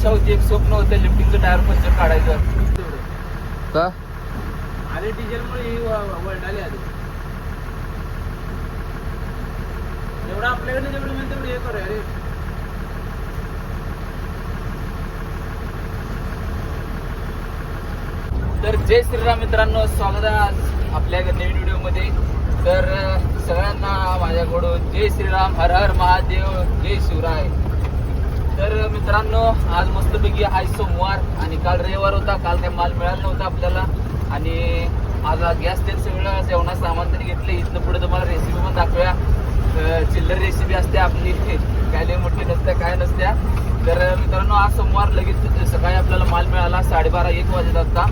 इच्छा होती एक स्वप्न होतं लिफ्टिंगचं टायर पंचर काढायचं. का? अरे डिझेलमुळे ही वळणाली आली एवढं आपल्याकडे जेवढं म्हणते तेवढं हे करूया रे. तर जय श्रीराम मित्रांनो स्वागत आहे आज आपल्या नवीन व्हिडिओमध्ये. तर सगळ्यांना माझ्याकडून जय श्रीराम हर हर महादेव जय शिवराय. तर मित्रांनो आज मस्तपैकी आज सोमवार आणि काल रविवार होता. काल काही माल मिळाला नव्हता आपल्याला. आणि आज गॅस तेल सगळं जेवणा सामान तरी घेतलं इथनं पुढे तुम्हाला रेसिपी पण दाखवूया. चिल्लर रेसिपी असते आपली. काय लई मोठी नसत्या काय नसत्या तर मित्रांनो आज सोमवार लगेच सकाळी आपल्याला माल मिळाला साडेबारा एक वाजत आता.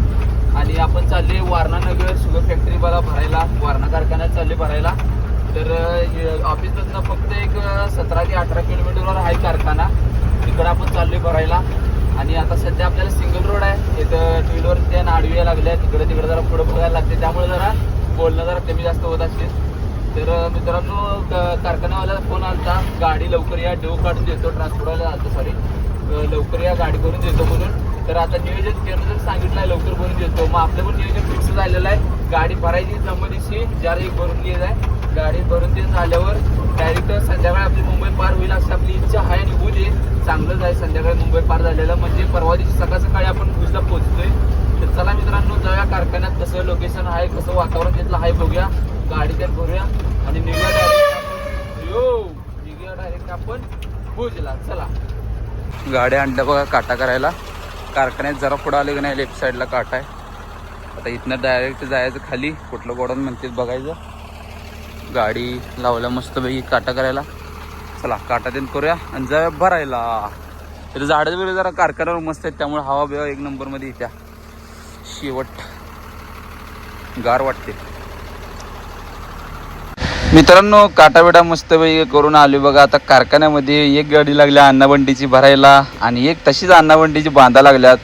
आणि आपण चालले वारणानगर शुगर फॅक्टरी बघा भरायला. वारणा कारखान्यात चालले भरायला. तर ऑफिसमधनं फक्त एक सतरा ते अठरा किलोमीटरवर आहे कारखाना. इकडं आपण चाललोय भरायला आणि आता सध्या आपल्याला सिंगल रोड आहे. इथं टू व्हीलर त्या आडव्या लागल्या. तिकडे तिकडे जरा पुढं बघायला लागते. त्यामुळे जरा बोलणं जरा कमी जास्त होत असेल. तर मित्रांनो क- फोन आलता. गाडी लवकर या. डेव काढून देतो. ट्रान्सपोर्टवाला आलता सॉरी लवकर या. गाडी करून देतो म्हणून. तर आता नियोजन केलं जर सांगितलं आहे लवकर भरून देतो. मग आपलं पण नियोजन फिक्स झालेलं आहे. गाडी भरायची जमदिशी ज्याला एक भरून घेत आहे गाडी भरून ते झाल्यावर डायरेक्ट संध्याकाळी आपली मुंबई पार होईल अशी आपली इच्छा आहे आणि होऊ दे. चांगलंच आहे संध्याकाळी मुंबई पार झालेलं. म्हणजे परवा दिवशी सकाळ सकाळी आपण भुजला पोहोचतोय तर चला मित्रांनो जाऊया कारखान्यात कसं लोकेशन आहे कसं वातावरण तिथलं आहे बघूया. गाडी तर भरूया आणि निघूया डायरेक्ट यो निघूया डायरेक्ट आपण भुजला. चला. गाड्या आणल्या बघा काटा करायला. कारखान्यात जरा पुढं आले की नाही लेफ्ट साईडला काटा आहे. आता इथनं डायरेक्ट जायचं खाली. कुठलं गोडन म्हणते बघायचं. गाडी लावल्या मस्तपैकी काटा करायला. चला काटा देऊन करूया आणि जाऊया भरायला. तर झाडं वगैरे जरा कारखान्यावर मस्त आहेत त्यामुळे हवा बिवा एक नंबरमध्ये येत्या. शेवट गार वाटते. मित्रांनो काटाबिटा मस्तपैकी करून आलो बघा. आता कारखान्यामध्ये एक गाडी लागल्या अन्नाबंडीची भरायला. आणि एक तशीच अन्नाबंडीची बांधा लागल्यात.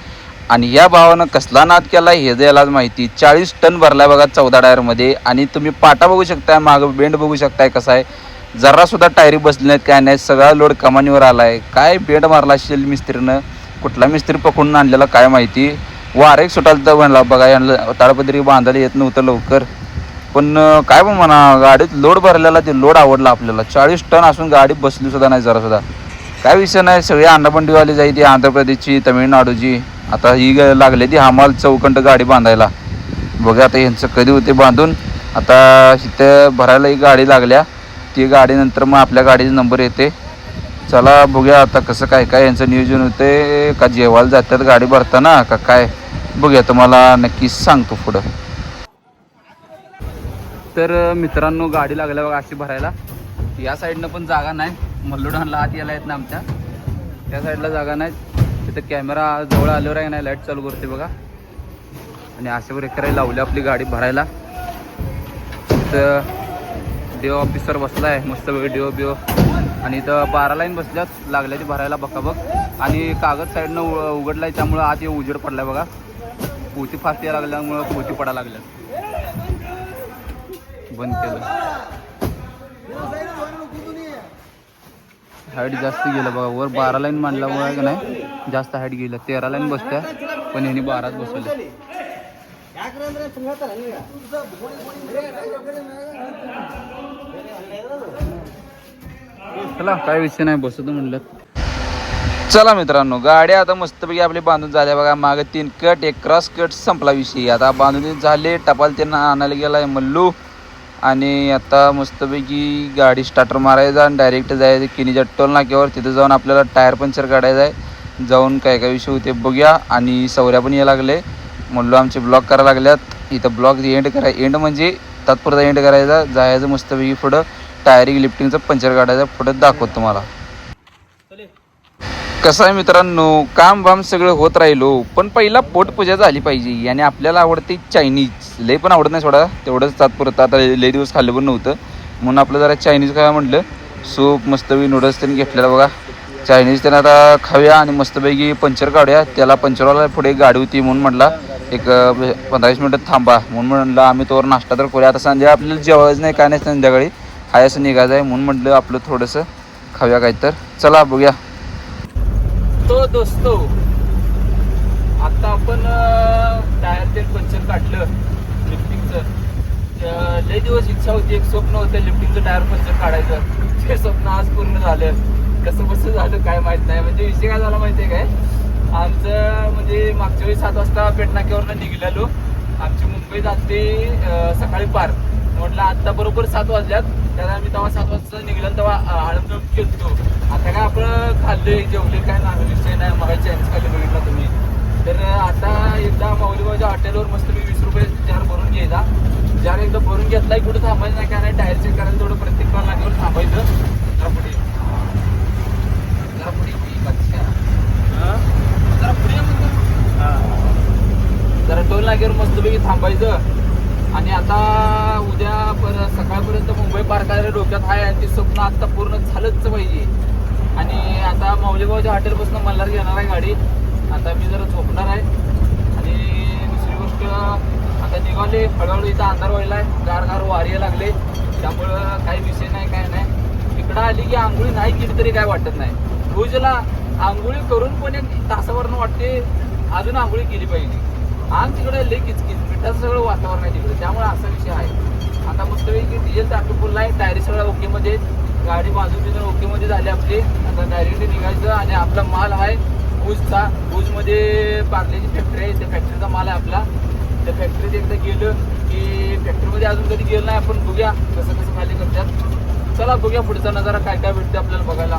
आणि या भावानं कसला नाद केला हे द्यायलाच माहिती. चाळीस टन भरलाय बघा चौदा टायरमध्ये. आणि तुम्ही पाटा बघू शकताय मागं बेंड बघू शकताय कसा आहे. जरासुद्धा टायरी बसली नाहीत काय नाही सगळा लोड कमानीवर आला आहे काय बेंड मारला असेल मिस्त्रीनं? कुठला मिस्त्री पकडून आणलेला काय माहिती? वारेक सुटायला सुटाल तर म्हणला बघा यांना ताडपत्री बांधायला येत नव्हतं लवकर. पण काय पण म्हणा गाडीत लोड भरलेला ते लोड आवडला आपल्याला. चाळीस टन असून गाडी बसली सुद्धा नाही जरासुद्धा काय विषय नाही सगळी अन्नबंडीवाली जाई ती आंध्र प्रदेशची तमिळनाडूची. आता ही ग- लागली ती हमाल चौकंट गाडी बांधायला. बघा आता यांचं कधी होते बांधून. आता इथं भरायला ही गाडी लागल्या. ती गाडीनंतर मग आपल्या गाडीचा नंबर येते. चला बघूया आता कसं काय काय यांचं नियोजन होते. का जेवायला जातात गाडी भरताना का काय? बघूया तुम्हाला नक्की सांगतो पुढं. तर मित्रांनो गाडी लागल्या बघा अशी भरायला. या साईडनं पण जागा नाही. मल्लोडांना आत यायला येत ना आमच्या. त्या साईडला जागा नाही. तिथं कॅमेरा जवळ आल्यावर आहे नाही लाइट चालू करते बघा. आणि अशा प्रकारे लावली आपली गाडी भरायला. तिथं डिओ ऑफिसर बसला आहे मस्त वेगळी डिओ बिओ आणि इथं बारा लाईन बसल्यात लागल्याची भरायला बघा बघ. आणि कागद साईडनं उ- आहे त्यामुळं आत उजेड उजेड पडलाय बघा. पोती फास्ट यायला लागल्यामुळं पोती पडायला लागल्या बंद केलं. हाईट जास्त गेलं बघा. वर बारा लाईन मांडल्यामुळे का नाही? जास्त हाईट गेलं. तेरा लाईन बसत्या पण ह्यांनी बाराच बसवले. चला काय विषय नाही बसतो म्हणलं. चला मित्रांनो गाड्या आता मस्तपैकी आपली बांधून झाल्या बघा. मागे तीन कट एक क्रॉस कट संपला विषय. आता बांधून झाले टपाल त्यांना आणायला गेलाय मल्लू. आणि आता मस्तपैकी गाडी स्टार्टर मारायचा आणि डायरेक्ट जायचं किनीच्या टोल नाक्यावर. तिथं जाऊन आपल्याला टायर पंक्चर काढायचा आहे. जाऊन काय काय विषय होते बघूया. आणि सौऱ्या पण यायला लागले. म्हणलो आमचे ब्लॉक करायला लागल्यात. इथं ब्लॉक एंड करा एंड म्हणजे तात्पुरता एंड करायचा. जायचं मस्तपैकी पुढं. टायरिंग लिफ्टिंगचं पंक्चर काढायचं. पुढं दाखवत तुम्हाला. कसं आहे मित्रांनो काम बाम सगळं होत राहिलो पण पहिला पोटपूजा झाली पाहिजे आणि आपल्याला आवडते चायनीज लय पण आवडत नाही सोडा तेवढंच तात्पुरतं. आता लय दिवस खाल्लं पण नव्हतं. म्हणून आपलं जरा चायनीज खावा म्हटलं. सूप मस्तपैकी नूडल्स त्यांनी घेतलेलं बघा. चायनीज त्यांना आता खाऊया आणि मस्तपैकी पंचर काढूया. त्याला पंचरवाला पुढे गाडी होती म्हणून म्हटला एक म्हणजे पंधरा वीस मिनटं थांबा. म्हणून म्हटलं आम्ही तोवर नाश्ता तर करूया. आता संध्या आपल्याला जेवायचं नाही काय नाही संध्याकाळी. खायचं असं निघायचं आहे म्हणून म्हटलं आपलं थोडंसं खाऊया काय तर चला बघूया. तो दोस्तो. आता आपण टायर ते पंचर काढलं लिफ्टिंगचं लय दिवस इच्छा होती एक स्वप्न होतं लिफ्टिंगचं टायर पंचर काढायचं. ते स्वप्न आज पूर्ण झालं. कसं कसं झालं काय माहीत नाही. म्हणजे विषय काय झाला माहितीये काय? आमचं म्हणजे मागच्या वेळी सात वाजता पेटनाक्यावरनं निघलेलो. आमची मुंबई जाते सकाळी पार. म्हटलं आता बरोबर सात वाजल्यात. त्याला आम्ही तेव्हा सात वाजता निघालो तेव्हा आळंद गेलतो आता काय आपण खाल्ले जेवले काय नाही विषय नाही मला चॅन्स खाली बघितला तुम्ही. तर आता एकदा माऊलीबाच्या हॉटेलवर मस्त मी वीस रुपये जार भरून घ्यायचा जार एकदा भरून घेतलाय कुठं थांबायचं नाही काय नाही टायर चेक करायला थोडं प्रत्येक लागल्यावर थांबायचं. जरा पुढे. जरा पुढे. जरा पुढे. जरा टोल मस्तपैकी थांबायचं. आणि आता उद्या पर सकाळपर्यंत मुंबई पार डोक्यात आहे आणि ते स्वप्न आता पूर्ण झालंच पाहिजे. आणि आता माऊलीबावच्या हॉटेलपासून मल्हार घेणार आहे गाडी. आता मी जरा झोपणार आहे. आणि दुसरी गोष्ट आता निघाले हळूहळू इथं अंधार व्हायला आहे गार गार वारी लागले. त्यामुळं काही विषय नाही काय नाही. इकडं आली की आंघोळी नाही केली तरी काय वाटत नाही. रोजला आंघोळी करून पण एक तासावरनं वाटते अजून आंघोळी केली पाहिजे. आम तिकडे लई किचकिच. त्याचं सगळं वातावरण आहे तिकडे. त्यामुळे असा विषय आहे. आता मस्तपैकी डिझेल टाकून फुल आहे. टायरी सगळं ओकेमध्ये गाडी बाजूने ओकेमध्ये झाली आपली. आता डायरेक्ट निघायचं आणि आपला माल आहे भुजचा भुजमध्ये पार्लेची फॅक्टरी आहे. त्या फॅक्टरीचा माल आहे आपला. त्या फॅक्टरीत एकदा गेलं की फॅक्टरीमध्ये अजून कधी गेलं नाही. आपण बघूया कसं कसं खाली करतात. चला बघूया पुढचा नजारा काय काय भेटते आपल्याला बघायला.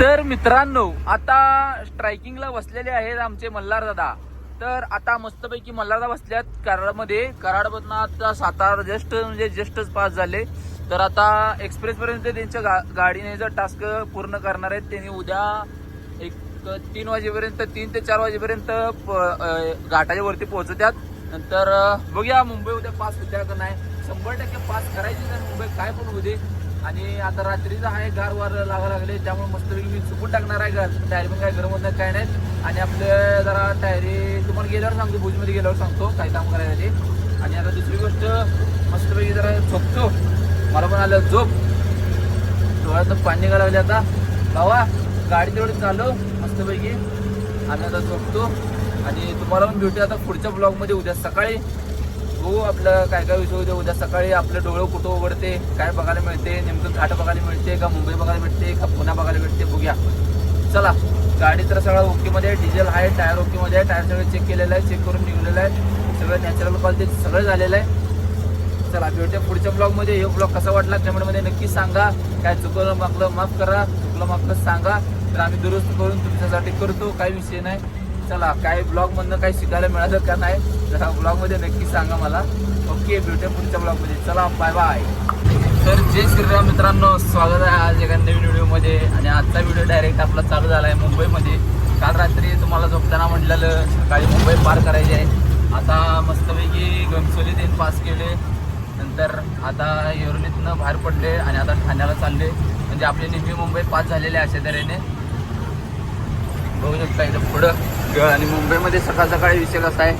तर मित्रांनो आता स्ट्रायकिंगला बसलेले आहेत आमचे मल्हार दादा. तर आता मस्तपैकी मल्हारदा बसल्यात कराडमध्ये. कराडमधनं आता सातारा जस्ट म्हणजे जस्टच पास झाले. तर आता एक्सप्रेस पर्यंत त्यांच्या गा गाडीने जर टास्क पूर्ण करणार आहेत त्यांनी उद्या एक तीन वाजेपर्यंत तीन ते चार वाजेपर्यंत प- घाटाच्या वरती पोहोचत्यात. नंतर बघूया मुंबई उद्या पास होत्या का नाही. शंभर टक्के पास करायची तर मुंबई काय पण होऊ दे. आणि आता रात्रीचं आहे गार वार लागा लागले त्यामुळे मस्तपैकी मी चुकून टाकणार आहे घर. टायरी पण काय गरम होत नाही काय नाही. आणि आपलं जरा टायरी तुम्हाला गेल्यावर सांगतो भुजमध्ये गेल्यावर सांगतो काय काम करायसाठी. आणि आता दुसरी गोष्ट मस्तपैकी जरा झोपतो. मला पण आलं झोप. डोळ्यात पाणी निघायला लागले आता. भावा गाडी तेवढी चालव मस्तपैकी आम्ही आता झोपतो. आणि तुम्हाला पण भेटू आता पुढच्या ब्लॉगमध्ये उद्या सकाळी. बघू आपलं काय काय विषय होते. उद्या सकाळी आपलं डोळं कुठं उघडते काय बघायला मिळते नेमकं घाट बघायला मिळते का मुंबई बघायला मिळते का पुण्या बघायला मिळते बघूया. चला गाडी तर सगळं ओकेमध्ये आहे डिझेल आहे टायर ओकेमध्ये आहे टायर सगळं चेक केलेलं आहे चेक करून निघलेलं आहे. सगळं नॅचरल क्वालिटी सगळं झालेलं आहे. चला भेटूया पुढच्या ब्लॉगमध्ये हे ब्लॉग कसा वाटला कमेंटमध्ये नक्की सांगा. काय चुकलं मागलं माफ करा. चुकलं मागलं सांगा. तर आम्ही दुरुस्त करून तुमच्यासाठी करतो. काही विषय नाही. चला काय ब्लॉग मधनं काही शिकायला मिळालं का नाही तर ब्लॉगमध्ये नक्की सांगा मला. ओके भेटूया पुढच्या ब्लॉगमध्ये. चला बाय बाय तर जय श्रीराम मित्रांनो स्वागत आहे आज एका नवीन व्हिडिओमध्ये आणि आजचा व्हिडिओ डायरेक्ट आपला चालू झाला आहे मुंबईमध्ये. काल रात्री तुम्हाला झोपताना म्हटलेलं सकाळी मुंबई पार करायची आहे. आता मस्तपैकी गमसोली तीन पास केले. नंतर आता येरवलीतनं बाहेर पडले आणि आता ठाण्याला चालले. म्हणजे आपले नेहमी मुंबई पास झालेले आहे अशा तऱ्हेने. शकता इथं पुढं. आणि मुंबईमध्ये सकाळ सकाळी विषय कसा आहे?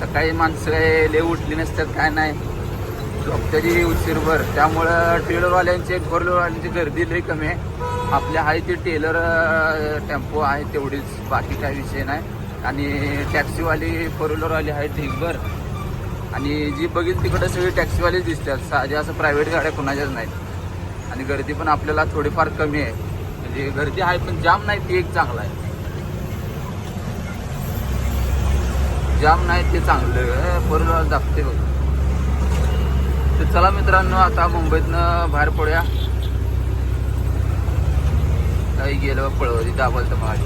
सकाळी माणसं काय लय उठली नसतात काय नाही. झोपत्याची उशीरभर. त्यामुळं टेलरवाल्यांचे फोरव्हीलरवाल्यांची गर्दी लई कमी आहे. आपल्या आहे ते टेलर टेम्पो आहे तेवढीच. बाकी काही विषय नाही. आणि टॅक्सीवाली फोर व्हीलरवाली आहे ढिगभर आणि जी बघील तिकडं सगळी टॅक्सीवालीच दिसतात. साधे असं प्रायव्हेट गाड्या कुणाच्याच नाहीत. आणि गर्दी पण आपल्याला थोडीफार कमी आहे. म्हणजे गर्दी आहे पण जाम नाही ती एक चांगलं आहे. जाम नाही ते चांगलं फोर व्हीलर दाखते बघ. तर चला मित्रांनो आता मुंबईतनं बाहेर पडूया. काही गेलं पळवली दाबल तर माझी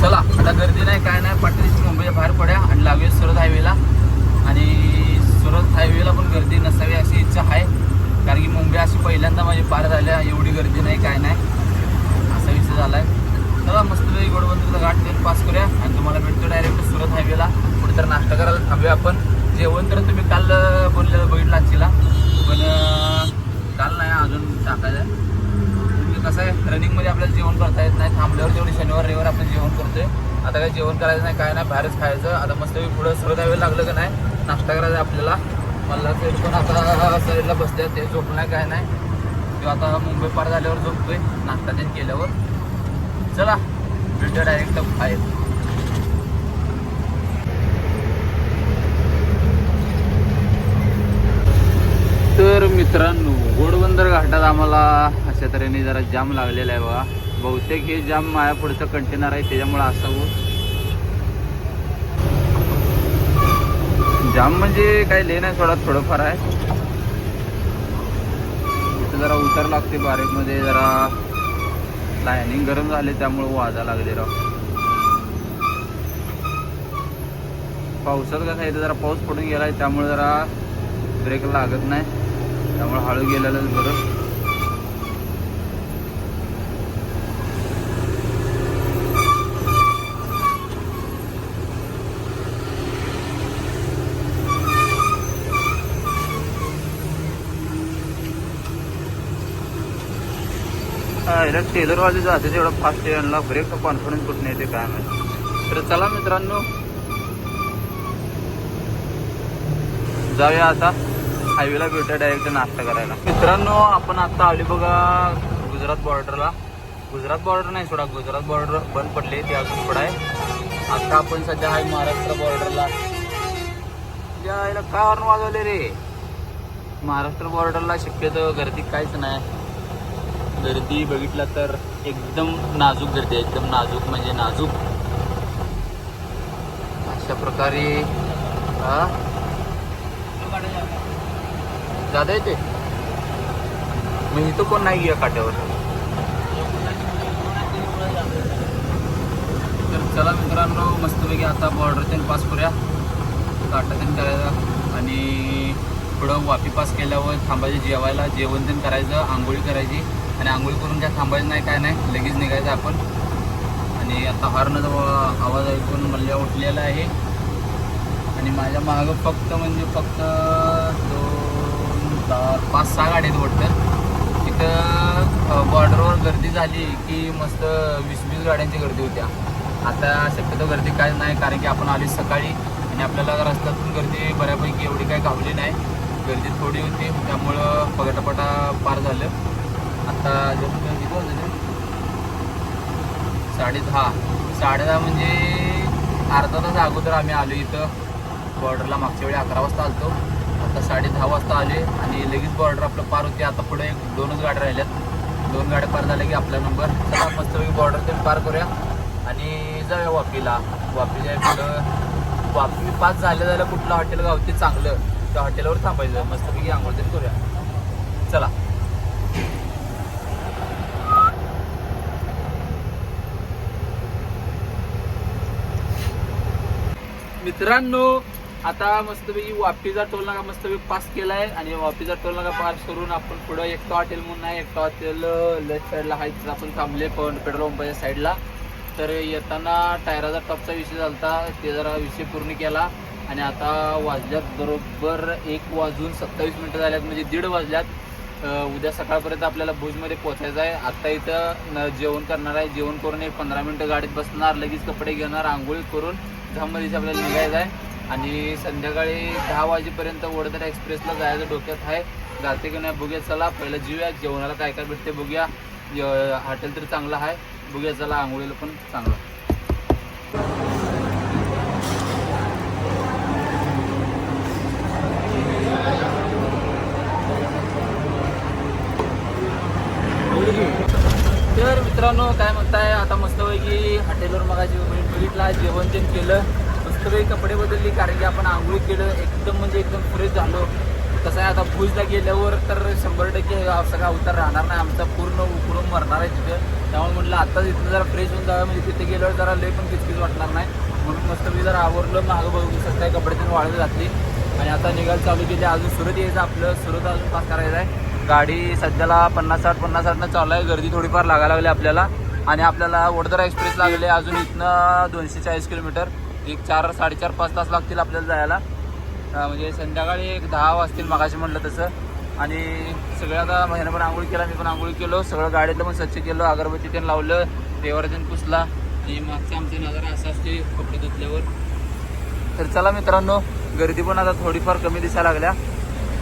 चला आता गर्दी नाही काय नाही पाटणीची मुंबईच्या बाहेर पड्या आणि लागूया सुरत हायवेला आणि सुरत हायवेला पण गर्दी नसावी अशी इच्छा आहे कारण की मुंबई अशी पहिल्यांदा माझी पार झाल्या एवढी गर्दी नाही काय नाही असा विषय झाला आहे चला मस्तपैकी गोडबंदरचा घाट नेट पास करूया आणि तुम्हाला भेटतो डायरेक्ट सुरत हायवेला कुठे तर नाश्ता करायला थांबूया आपण जेवण तर तुम्ही काल अं, बोललेलं बघितलं आजचीला पण अं, काल नाही अजून टाकायचं तुम्ही कसं आहे रनिंगमध्ये आपल्या आता काय जेवण करायचं नाही काय नाही बाहेरच खायचं आता मस्त पुढं सरळ द्यावे लागलं का नाही नाश्ता करायचा आहे आपल्याला मला ते पण आता शरीरला बसते ते झोपलं नाही काय नाही दुपार झाल्यावर झोपतोय. नाश्ता त्यांनी केल्यावर. चला भेटूया डायरेक्ट बाहेर. तर मित्रांनो घोडबंदर घाटात आम्हाला अशा तऱ्हेने जरा जाम लागलेला आहे बघा. बहुतेक हे जाम माया पुढचं कंटेनर आहे त्याच्यामुळे असावं जाम म्हणजे काही ले नाही सोडा थोडंफार आहे. जरा उतर लागते बारीकमध्ये जरा लायनिंग गरम झाले त्यामुळे वाजा लागले राव. पावसात कसं इथं जरा पाऊस पडून गेलाय त्यामुळे जरा ब्रेक लागत नाही. त्यामुळे हळू गेलेलंच बरं. डायरेक्ट टेलरवाले जाते तेवढा फास्ट यांना ब्रेक कॉन्फिडन्स कुठून येते काय माहिती. तर चला मित्रांनो. जाऊया आता हायवेला भेटूया डायरेक्ट नाश्ता करायला. मित्रांनो आपण आता आली बघा गुजरात बॉर्डरला गुजरात बॉर्डर नाही सोडा गुजरात बॉर्डर बंद पडले ते अजून पुढं आहे. आता आपण सध्या आहे महाराष्ट्र बॉर्डरला यायला काय वाजवले रे? महाराष्ट्र बॉर्डरला शक्यतो गर्दी काहीच नाही. गर्दी बघितलं तर एकदम नाजूक गर्दी आहे. एकदम नाजूक म्हणजे नाजूक. अशा प्रकारे हा. जादा येते मग इथं कोण नाही या काट्यावर? तर चला मित्रांनो मस्तपैकी आता बॉर्डर त्यानं पास करूया. काटा त्यानं करायचा. आणि पुढं वापी पास केल्यावर थांबायचे जेवायला. जेवण त्यानं करायचं आंघोळी करायची. आणि आंघोळी करून काय थांबायचं नाही काय नाही लगेच निघायचं आपण. आणि आता हॉर्नचा आवाज ऐकून मल्ल्या उठलेला आहे. आणि माझ्या मागं फक्त म्हणजे फक्त दोन चार पाच सहा गाड्या आहेत वाटतं. तिथं बॉर्डरवर गर्दी झाली की मस्त वीस वीस गाड्यांची गर्दी होत्या. आता शक्यतो गर्दी काय नाही कारण की आपण आली सकाळी आणि आपल्याला रस्त्यातून गर्दी बऱ्यापैकी एवढी काही गावली नाही. गर्दी थोडी होती त्यामुळं पगटापटा पार झालं. आता जवळ किती वाजले साडे दहा. साडे दहा म्हणजे अर्धा तास अगोदर आम्ही आलो इथं. बॉर्डरला मागच्या वेळी अकरा वाजता आलतो. आता साडे दहा वाजता आले आणि लगेच बॉर्डर आपलं पार होते. आता पुढे एक दोनच गाड्या राहिल्यात. दोन गाड्या पार झाल्या की आपला नंबर चला मस्तपैकी बॉर्डर ते पार करूया. आणि जाऊया वापीला. वापीच्या पुढं वापी पाच झाल्या झाल्या कुठलं हॉटेल गावते चांगलं. त्या हॉटेलवर थांबायचं. मस्तपैकी आंघोळ तरी करूया. चला. मित्रांनो आता मस्तपैकी वापीचा टोल नाका मस्तपैकी पास केलाय आणि वापीचा टोल नाका पास करून आपण पुढं एकटा हॉटेल म्हणून आहे एकटा हॉटेल लेफ्ट साईडला आहे तिथं आपण थांबले पण पेट्रोल पंपाच्या साईडला तर येताना टायराचा टॉपचा विषय झाला ते जरा विषय पूर्ण केला आणि आता वाजल्यात बरोबर एक वाजून सत्तावीस मिनटं झाल्यात म्हणजे दीड वाजल्यात. उद्या सकाळपर्यंत आपल्याला भुजमध्ये पोहोचायचं आहे. आत्ता इथं न- जेवण करणार आहे. जेवण करून एक पंधरा मिनटं गाडीत बसणार लगेच कपडे घेणार आंघोळी करून झाममध्ये आपल्याला निघायचं आहे. आणि संध्याकाळी दहा वाजेपर्यंत वडोदरा एक्सप्रेसला जायचं डोक्यात आहे. जाते की नाही बघूया. चला पहिलं जेऊया जेवणाला काय काय भेटते बघूया. य- हॉटेल तर चांगलं आहे. बघूया चला आंघोळीला पण चांगलं तर मित्रांनो काय म्हणताय? आता मस्तपैकी हॉटेलवर मगाशी बघितला जेवण ते केलं. मस्तपैकी कपडे बदलली कारण की आपण आंघोळी केलं एकदम म्हणजे एकदम फ्रेश झालो. कसं आहे आता भुजला गेल्यावर तर शंभर टक्के सगळा उतार राहणार नाही. आमचा पूर्ण उकळून मरणार आहे तिथं. त्यामुळे म्हटलं आत्ताच इथं जरा फ्रेश होऊन जावं म्हणजे तिथे गेल्यावर जरा लय पण किचकीच वाटणार नाही. म्हणून मस्तपैकी जरा आवरलं मागं बघू शकताय कपडे तिने वाळत घातली आणि आता निघायला चालू केली अजून सुरत यायचं आपलं. सुरत अजून पास करायचं आहे. गाडी सध्याला पन्नास साठ पन्नास साठनं चालू आहे. गर्दी थोडीफार लागायला लागली आपल्याला. आणि आपल्याला वडोदरा एक्सप्रेस लागले अजून इथनं दोनशे चाळीस किलोमीटर. एक चार साडेचार पाच तास लागतील आपल्याला जायला. म्हणजे संध्याकाळी एक दहा वाजतील मागाशी म्हटलं तसं. आणि सगळं आता महिना पण आंघोळ केला मी पण आंघोळ केलो. सगळं गाडीतलं पण स्वच्छ केलं. अगरबत्ती त्यांनी लावलं. देवारा त्यांनी पुसला. आणि मागचा आमचा नजारा असा असते कपडे धुतल्यावर. तर चला मित्रांनो गर्दी पण आता थोडीफार कमी दिसायला लागल्या.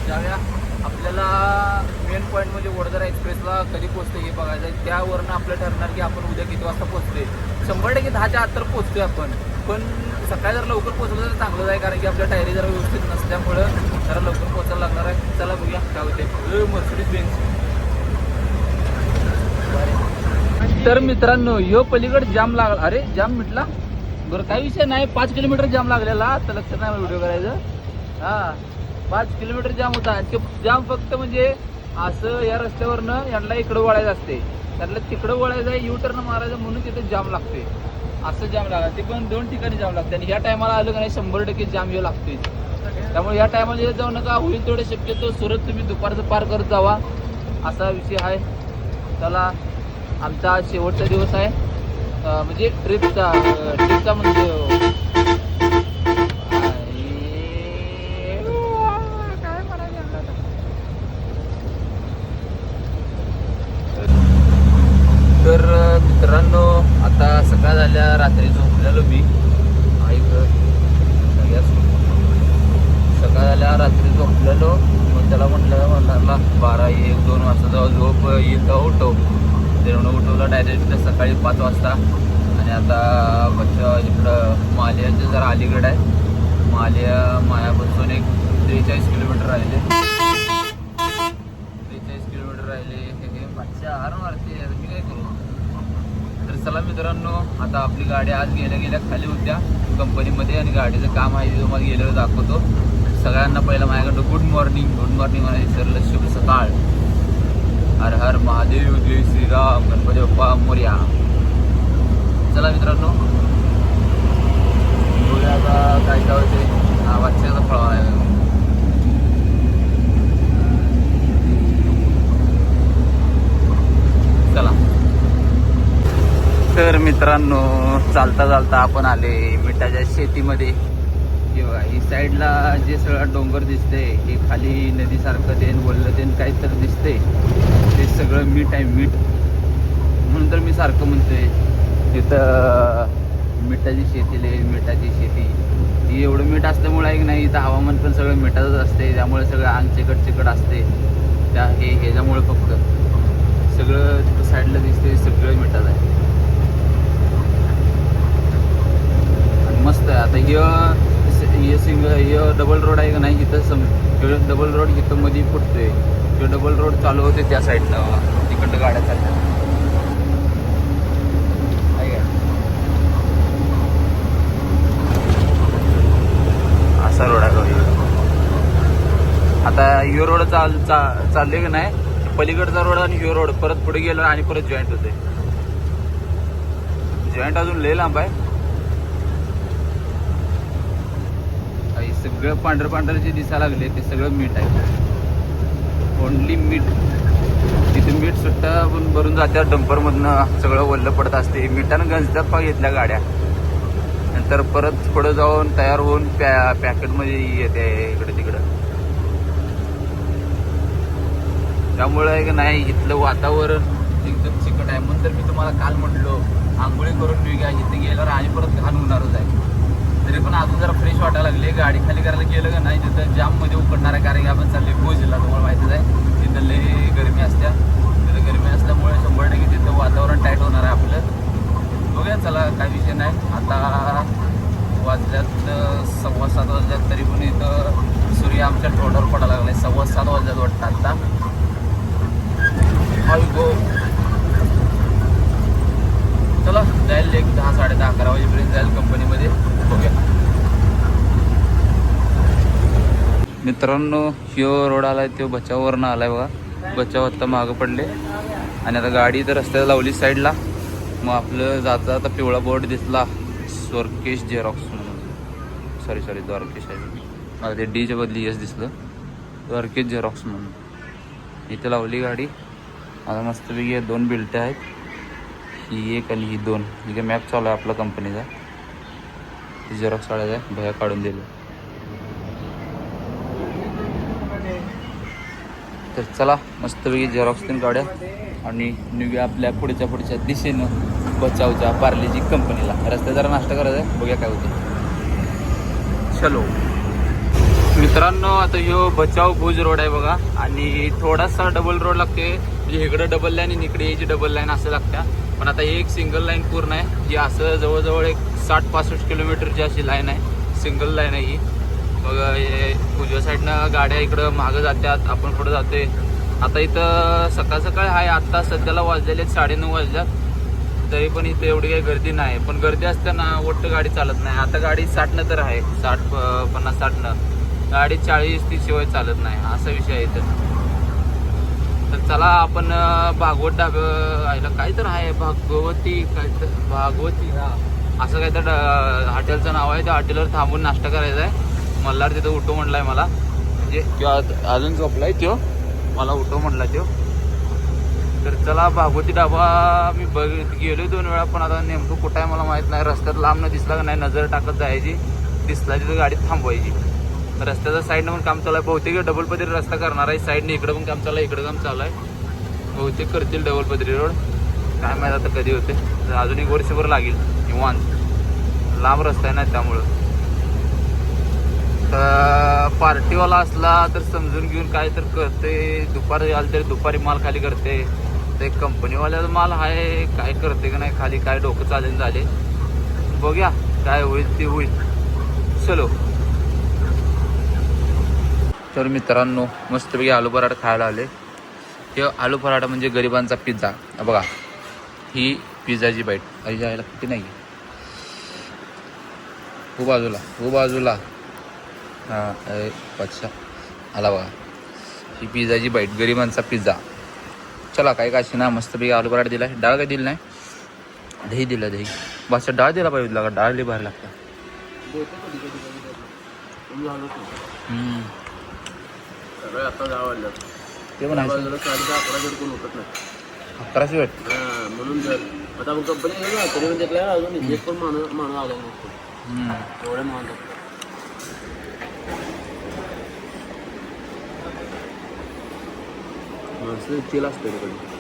जाऊया. आपल्याला मेन पॉईंट म्हणजे वडोदरा एक्सप्रेसला कधी पोचते हे बघायचं आहे. त्यावरनं आपलं ठरणार की आपण उद्या किती वाजता पोहोचते शंभर टक्के दहाच्या आत तर पोचतोय आपण. पण सकाळी जर लवकर पोचलं तर चांगलंच आहे कारण की आपल्या टायरी जरा व्यवस्थित नसल्यामुळं जरा लवकर पोहोचायला लागणार आहे. चला बघूया काय होते मर्सिडीज बेन्स तर मित्रांनो यो पलीकड जाम लागला अरे जाम मिटला? बरं काही विषय नाही. पाच किलोमीटर जाम लागलेला. तर लक्षात नाही व्हिडिओ करायचं. हा. पाच किलोमीटर जाम होता. आणि ते जाम फक्त म्हणजे असं या रस्त्यावरनं यांना इकडं वळायचं असते. त्यातलं तिकडं वळायचं आहे युटर्न मारायचं म्हणून तिथे जाम लागते असं जाम लागला. ते पण दोन ठिकाणी जाम लागते आणि ह्या टायमाला आलं का नाही शंभर टक्के जाम येऊ लागते त्यामुळे या टायमाला येत जाऊ नका होईल तेवढे शक्यतो सुरत तुम्ही दुपारचं पार करत जावा. असा विषय आहे. चला आमचा शेवटचा दिवस आहे. म्हणजे ट्रिपचा ट्रिपचा म्हणजे काय म्हणायचं आता? तर मित्रांनो आता सकाळ झाल्या रात्री झोपलेलो मी. ऐक सकाळ झाल्या रात्री झोपलेलो. मग त्याला म्हटलं म्हणला बारा एक दोन वाजता जाऊ झोप येईल का उठव. त्यानं उठवलं डायरेक्ट सकाळी पाच वाजता. आणि आता बच्चा इकडं मालियाचं जरा अलीकडं आहे. मालिया मायापासून एक त्रेचाळीस किलोमीटर राहिले त्रेचाळीस किलोमीटर राहिले हे हे बच्चा हार मारते यार, मी काय करू तर चला मित्रांनो आता आपली गाडी आज गेल्या गेल्या खाली होत्या. कंपनीमध्ये आणि गाडीचं काम आहे ते तुम्हाला गेल्यावर दाखवतो. सगळ्यांना पहिला माझ्याकडं गुड मॉर्निंग गुड मॉर्निंग म्हणायचं सरला शुभ सकाळ. हर हर महादेव जय श्रीराम गणपती बाप्पा मोर्या. चला मित्रांनो. आता काय काय होते हा फळवा आहे चला तर मित्रांनो चालता चालता आपण आले मिठाच्या शेतीमध्ये. किंवा ही साईडला जे सगळं डोंगर दिसते हे खाली नदीसारखं देन वल्ल देन काही तर दिसते ते सगळं मीठ आहे मीठ. म्हणून तर मी सारखं म्हणतोय तिथं मिठाची शेती लय मिठाची शेती. ती एवढं मीठ असल्यामुळे आहे की नाही इथं हवामान पण सगळं मिठाचंच असते त्यामुळे सगळं अंग चिकट चिकट असते त्या हे ह्याच्यामुळे फक्त. सगळं तिथं साईडला दिसते सगळं मिठाचं आहे. आणि आता ह्य हे सिंग हे डबल रोड आहे का नाही इथं सम ह्यो डबल रोड इथं मध्ये फुटतोय. तो डबल रोड चालू होते त्या साईडला तिकडं गाड्या चालल्या असा रोड आहे आता ह्यो रोड चाल चा चालले का नाही पलीकडचा रोड आणि ह्यो रोड परत पुढे गेलो आणि परत जॉईंट होते जॉईंट अजून लय लांब आहे काही सगळं पांढरं पांढरं जे दिसायला लागले ते सगळं मीठ आहे. ओनली मीठ. तिथे मीठ सुट्टा पण भरून जात्या डंपरमधनं सगळं वल्ल पडत असते मिठानं गंजतात पा घेतल्या गाड्या. नंतर परत पुढं जाऊन तयार होऊन पॅ पॅकेटमध्ये येते इकडं तिकडं. त्यामुळं आहे का नाही इथलं वातावरण एकदम चिकट आहे. म्हणून तर मी तुम्हाला काल म्हटलो आंघोळी करून घेऊया इथे गेल्यावर आणि परत घाण होणारच आहे. तरी पण अजून जरा फ्रेश वाटायला लागले गाडी खाली करायला गेलं का नाही तिथं जाममध्ये उकडणार आहे कारण की आपण चालले भोजला तुम्हाला माहितीच आहे. तिथं लई गरमी असत्या. तिथं गरमी असल्यामुळे शंभर टक्के तिथं वातावरण टाईट होणार आहे आपलं. बघूया चला काय विषय नाही. आता वाजल्यात सव्वा सात वाजल्यात तरी पण इथं सूर्य आमच्या तोंडावर पडायला लागलाय. सव्वा सात वाजल्यात वाटतं आता. गो. चला जाईल एक दहा साडे दहा अकरा वाजेपर्यंत जाईल कंपनीमध्ये. बघूया. मित्रांनो ह्यो रोड आलाय तो बचाववरनं आलाय बघा. बचाव आत्ता मागं पडले. आणि आता गाडी तर रस्त्याला लावली साईडला. मग आपलं जाता जाता पिवळा बोर्ड दिसला. स्वर्केश झेरॉक्स म्हणून. सॉरी सॉरी द्वारकेश आहे. मला ते डीच्या बदली यस दिसलं. द्वारकेश झेरॉक्स म्हणून. इथे लावली गाडी. आता मस्तपैकी दोन बिल्ट आहेत. ही एक आणि ही दोन. म्हणजे मॅप चालू आहे आपला कंपनीचा झेरॉक्स काढायचा आहे. भया काढून दिले. तर चला मस्तपैकी झेरॉक्स तीन काढ्या. आणि निघूया आपल्या पुढच्या पुढच्या दिशेनं बचावच्या पार्लेजी कंपनीला रस्ता जरा नाश्ता करायचा आहे. बघूया काय होते चलो. मित्रांनो आता ह्यो बचाव भुज रोड आहे बघा. आणि थोडासा डबल रोड लागते म्हणजे इकडे डबल लाईन आणि इकडे याची डबल लाईन असं लागत्या. पण आता ही एक सिंगल लाईन पूर्ण आहे. जी असं जवळजवळ एक साठ पासष्ट किलोमीटरची अशी लाईन आहे. सिंगल लाईन आहे ही. मग हे उजव्या साईडनं गाड्या इकडं मागं जात्यात. आपण पुढं जाते आता इथं सकाळ सकाळ आहे आत्ता सध्याला वाजलेले आहेत साडेनऊ वाजल्यात. तरी पण इथं एवढी काही गर्दी नाही. पण गर्दी असताना ओट्ट गाडी चालत नाही. आता गाडी साठनं तर आहे. साठ प- पन्नास साठनं. गाडी चाळीस ती शिवाय चालत नाही. असा विषय आहे इथं. तर चला आपण भागवत डाब आयला काय तर आहे भागवती काय तर भागवती हा असं काय तर हॉटेलचं नाव आहे त्या हॉटेलवर थांबून नाश्ता करायचा आहे. मल्हार तिथं उठो आहे मला. म्हणजे किंवा अजून झोपलाय त्यो मला उठो म्हटला त्यो तर चला भागवती डाबा मी बघ गेलो दोन वेळा पण आता नेमकं कुठं आहे मला माहीत नाही. रस्त्यात लांब न दिसला का नाही नजर टाकत जायची. दिसला तिथं गाडी थांबवायची. रस्त्याच्या साईडनं पण काम चालू आहे. बहुतेक डबल पदरी रस्ता करणार आहे. साईडने इकडं पण काम चालू आहे इकडं काम चालू आहे. बहुतेक करतील डबल पदरी रोड काय माहीत आता कधी होते. अजून एक वर्षभर लागेल निवांत. लांब रस्ता आहे ना त्यामुळं. तर पार्टीवाला असला तर समजून घेऊन काय तर करते. दुपारी आलं तरी दुपारी माल खाली करते. ते कंपनीवाल्याचा माल आहे. काय करते का नाही खाली काय डोकं चालेल झाले. बघूया काय होईल ते होईल. चलो. तर मित्रांनो मस्तपैकी आलू पराठा खायला आले. ते आलू पराठा म्हणजे गरिबांचा पिझ्झा. बघा ही पिझ्झाची बाईट आई जायला किती नाही. हो बाजूला हो बाजूला. हां अरे अच्छा आला बघा. ही पिझ्झाची बाईट गरिबांचा पिझ्झा. चला काय काशी ना मस्तपैकी आलू पराठा दिला डाळ काय दिलं नाही? दही दिलं दही. बस डाळ दिला पाहिजे तुला डाळ लई बाहेर लागतं. हम्म. आता दहा ते पण आहे. साडे दहा अकरा जर कोण उठत नाही. अकराशे वाट हा, म्हणून जर आता आपण कंपनी गेलो ना तरी काय अजून एक पण माणूस माणूस आला नसतो. एवढे माणूस माणसं असते कधी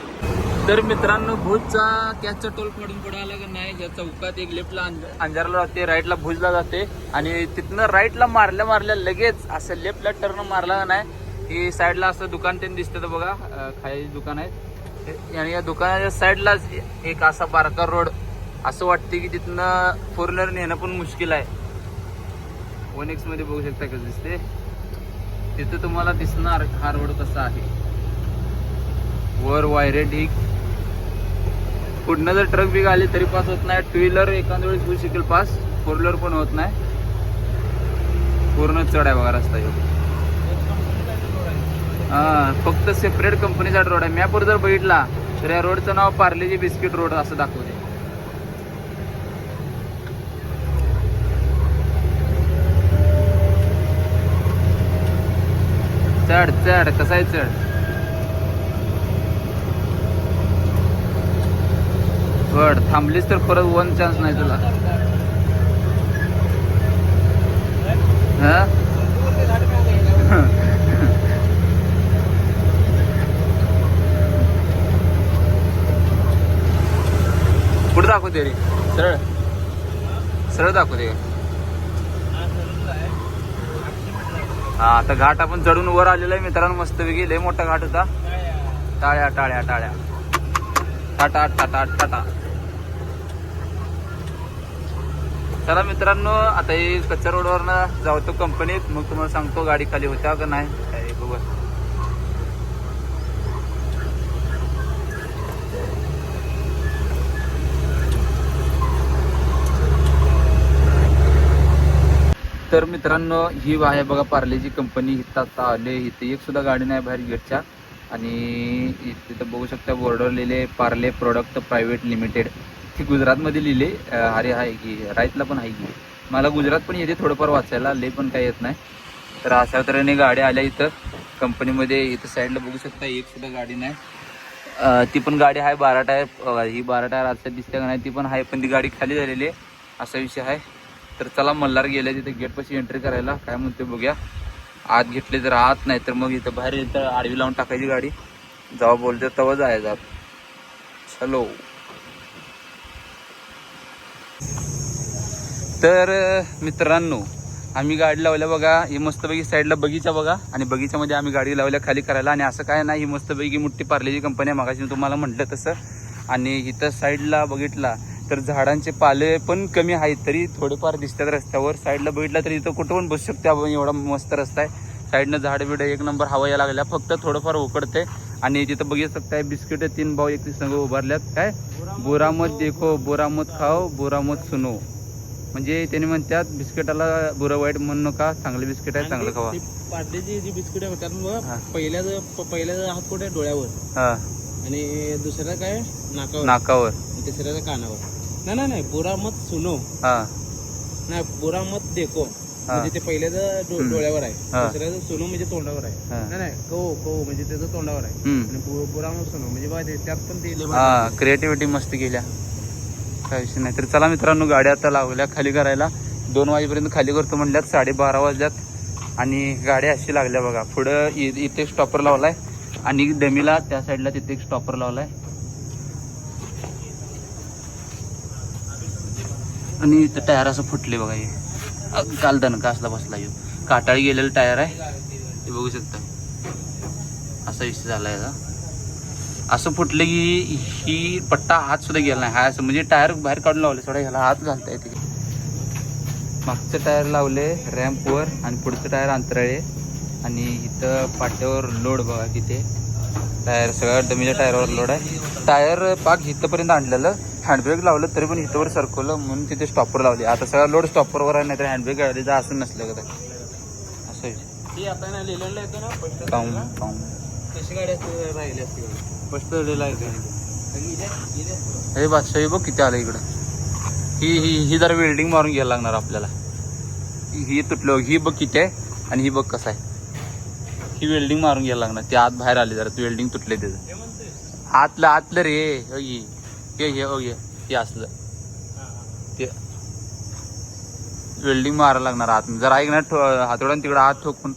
तर मित्रांनो भुजचा कॅचचा टोल पडून पुढे आला का नाही या चौकात एक लेफ्टला अंजारला जाते राईटला भुजला जाते आणि तिथनं राईटला मारल्या मारल्या लगेच असं लेफ्टला टर्न मारला का नाही ही साईडला असं दुकान त्यांनी दिसतं बघा. खायची दुकान आहेत. आणि या दुकानाच्या साईडलाच एक असा बारका रोड. असं वाटते की तिथनं फोर व्हीलर नेणं पण मुश्किल आहे. वन एक्समध्ये बघू शकता कसं दिसते तिथं तुम्हाला दिसणार हा रोड कसा आहे. वर वायरे ढीक पुढनं जर ट्रक बिग आली तरी पास होत नाही. टू व्हीलर एखाद्या वेळेस होऊ शकेल पास फोर व्हीलर पण होत नाही. पूर्ण चढ आहे बघा रस्ता येऊ फक्त सेपरेट कंपनीचा रोड आहे. मॅपवर जर बघितला तर या रोडचं नाव पार्लेजी बिस्किट रोड असं दाखवते चढ चढ कसा आहे चढ? बड थांबलीस तर परत वन चान्स नाही तुला. हा? पुढे दाखवते रे. सरळ. सरळ दाखवते. हा आता घाट आपण चढून वर आलेलो आहे मित्रांनो मस्त वेगळी लय मोठा घाट होता. टाळ्या टाळ्या टाळ्या. टाटा टाटा टाटा. चला मित्रांनो आता हे कच्चा रोडवरनं जातो कंपनीत मग तुम्हाला सांगतो गाडी खाली होत्या का नाही. बघू तर मित्रांनो ही आहे बघा पार्लेची कंपनी इथं आता आले. इथे एक सुद्धा गाडी नाही बाहेर गेटच्या. आणि तिथं बघू शकता बोर्डवर लिहिले पार्ले प्रोडक्ट प्रायव्हेट लिमिटेड ती गुजरातमध्ये लिहिले. अरे आहे की राईतला पण आहे की. मला गुजरात पण येते थोडंफार वाचायला. लय पण काही येत नाही. तर अशा तऱ्हेने गाड्या आल्या इथं. कंपनीमध्ये इथं साईडला बघू शकता एक सुद्धा गाडी नाही. ती पण गाडी आहे बारा टायर. ही बारा टायर आता दिसते का नाही ती पण आहे. पण ती गाडी खाली झालेली आहे. असा विषय आहे. तर चला मल्हार गेल्या तिथे गेटपाशी एंट्री करायला. काय म्हणते बघूया. आत घेतले तर आत नाही तर मग इथं बाहेर इथं आडवी लावून टाकायची गाडी. जेव्हा बोलते तेव्हा जायचं चलो. तर मित्रांनो आम्ही गाडी लावल्या बघा. ही मस्तपैकी साईडला बगीचा बघा. आणि बगीच्यामध्ये आम्ही गाडी लावल्या खाली करायला. आणि असं काय नाही ही मस्तपैकी मोठी पार्लेची कंपनी आहे. मागाशी तुम्हाला म्हटलं तसं. आणि इथं साईडला बघितला तर झाडांचे पाले पण कमी आहेत तरी थोडेफार दिसतात रस्त्यावर. साईडला बघितला तरी इथं कुठं पण बसू शकते आपण एवढा मस्त रस्ता आहे. साईडनं झाड बिड एक नंबर हवा यायला लागल्या. फक्त थोडंफार उकडते. आणि तिथं बघू शकताय बिस्किट तीन भाऊ एक संघ उभारल्यात. काय? बोरामत देखो बोरामत खाओ बोरामत सुनो. म्हणजे त्यांनी म्हणतात बिस्किटाला बुरं वाईट म्हणू नका चांगले बिस्किट आहे चांगलं खावा. पार्टीची जी बिस्किट होतात मग हा. पहिल्याच पहिल्याचा हात कुठे? डोळ्यावर. हा. आणि दुसऱ्या काय? नाकावर. नाकावर. आणि तिसऱ्याचा कानावर. नाही नाही नाही बुरा मत सुनो. हा. नाही बुरा मत देखो. म्हणजे ते पहिल्याचं डो-. डोळ्यावर आहे. हा. दुसऱ्याचं सुनो म्हणजे तोंडावर आहे. हा. नाही नाही कहो कहो म्हणजे त्याचं तोंडावर आहे. हम्म. आणि बु- बुरा मत सुनो म्हणजे बघा ते- त्यात पण ते हा. क्रिएटिव्हिटी मस्त केल्या. काय विषय नाही. तर चला मित्रांनो गाड्या आता लावल्या खाली करायला. दोन वाजेपर्यंत खाली करतो म्हणल्यात साडेबारा वाजल्यात. आणि गाड्या अशी लागल्या बघा. पुढं इ- इथे स्टॉपर लावलाय. आणि डमीला त्या साईडला तिथे एक स्टॉपर लावलाय. आणि इथं टायर असं फुटले बघा हे. काल दणका असला बसला येऊ काटाळी गेलेलं टायर आहे. ते बघू शकता. असा विषय झाला याचा असं फुटलं की ही पट्टा हात सुद्धा गेला नाही. हा असं म्हणजे टायर बाहेर काढून लावले. थोडा ह्याला हात घालता येते. मागचं टायर लावले रॅम्पवर आणि पुढचं टायर अंतराळे. आणि इथं पाट्यावर लोड बघा तिथे टायर सगळ्या डमीच्या टायरवर लोड आहे. टायर पाक इथंपर्यंत आणलेलं. हँडब्रेक लावलं तरी पण इथंवर सरकवलं म्हणून तिथे स्टॉपर लावले. आता सगळा लोड स्टॉपरवर आहे हँडब्रेक गाडीचा असं नसलं का असं आहे. ते आता ना लिहिलेलं येतं ना फर्स्ट पाहून पाहून तशी गाडी असते राहिली असते. फर्स्ट लिहिला अरे बादशाही बघ किती आलं इकडं. ही ही ही जरा वेल्डिंग मारून घ्यायला लागणार आपल्याला. ही- ही तुटलं ही बघ किती आहे आणि ही बघ कसं आहे. ही वेल्डिंग मारून घ्यायला लागणार. ते आत बाहेर आली जरा वेल्डिंग तुटले त्याचं. आतलं आतलं रे हो ही. हे हे हो असलं ते वेल्डिंग मारायला लागणार आत जरा ऐक ना हातोड्यानं तिकडं आत ठोकून.